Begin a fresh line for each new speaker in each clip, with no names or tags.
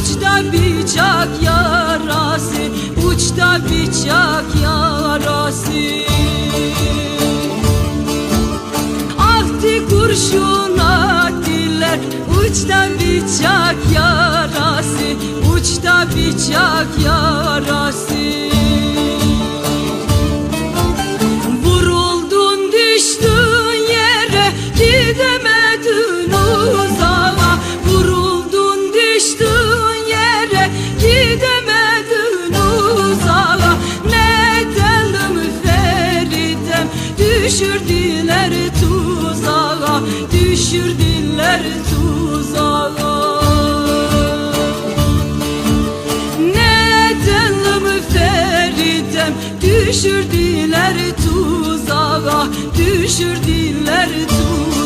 Uçta bıçak yarası Uçta bıçak yarası. Ahdi kurşun attiler Uçta bıçak yarası Uçta bıçak yarası. Vuruldun düştün yere Gidemedin Düşürdüler tuzağa Düşürdüler tuzağa. Ne delim Feridem Düşürdüler tuzağa Düşürdüler tuzağa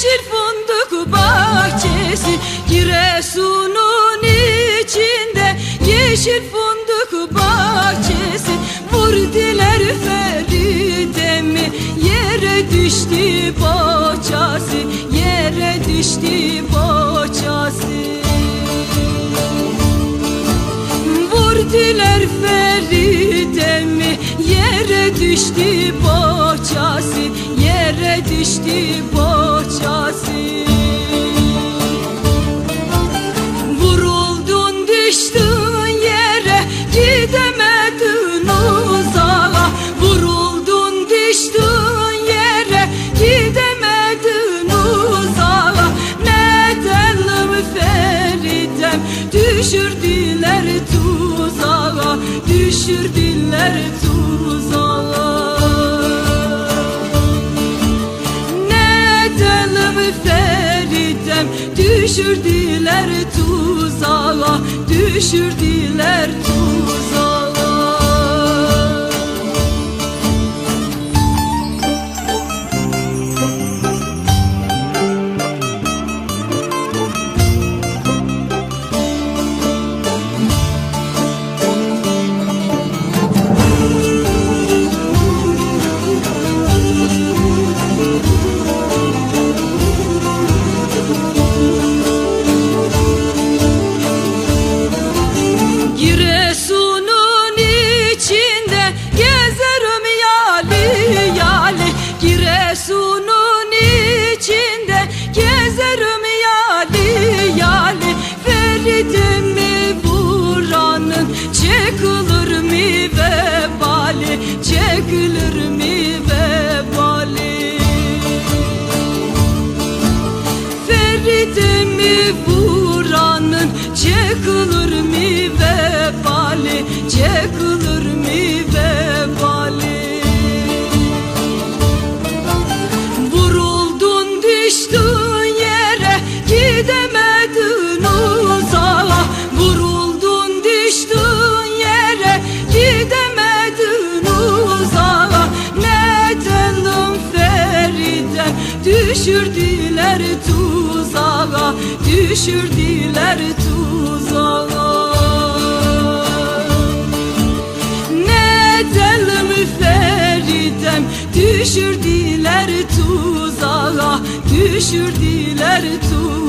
yeşil fındık bahçesi Giresun'un içinde. Yeşil fındık bahçesi Vurdiler Feridem'i. Yere düştü boçası Yere düştü boçası Vurdiler Feridem'i. Yere düştü boçası Yere düştü boçası Düşürdüler tuzağa Düşürdüler tuzağa. Ne delim Feridem Düşürdüler tuzağa Düşürdüler tuzağa Çekilir mi vebali? Feridimi vuranın çekilir mi vebali? Çekilir mi düşürdüler tuzağa Düşürdüler tuzağa. Ne delim Feridem Düşürdüler tuzağa Düşürdüler tuzağa